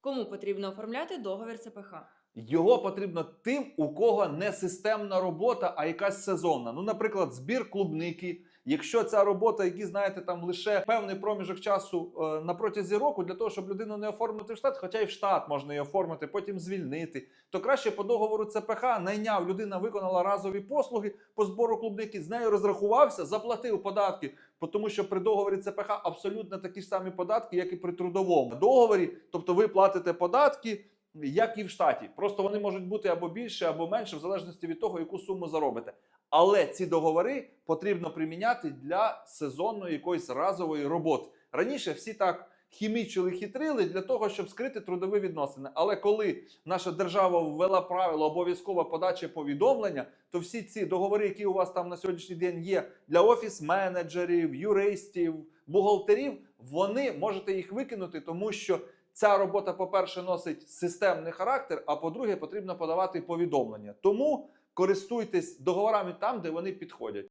Кому потрібно оформляти договір ЦПХ? Його потрібно тим, у кого не системна робота, а якась сезонна. Ну, наприклад, збір клубники. Якщо ця робота, які знаєте, там лише певний проміжок часу е, на протязі року, для того, щоб людину не оформити в штат, хоча і в штат можна її оформити, потім звільнити, то краще по договору ЦПХ найняв людина, виконала разові послуги по збору клубники, з нею розрахувався, заплатив податки, тому що при договорі ЦПХ абсолютно такі ж самі податки, як і при трудовому договорі. Тобто ви платите податки. Як і в штаті, просто вони можуть бути або більше, або менше, в залежності від того, яку суму заробите. Але ці договори потрібно приміняти для сезонної якоїсь разової роботи. Раніше всі так хімічили, хитрили для того, щоб скрити трудові відносини. Але коли наша держава ввела правило обов'язкова подача повідомлення, то всі ці договори, які у вас там на сьогоднішній день є для офіс-менеджерів, юристів, бухгалтерів, вони можете їх викинути, тому що ця робота, по-перше, носить системний характер, а по-друге, потрібно подавати повідомлення. Тому користуйтесь договорами там, де вони підходять.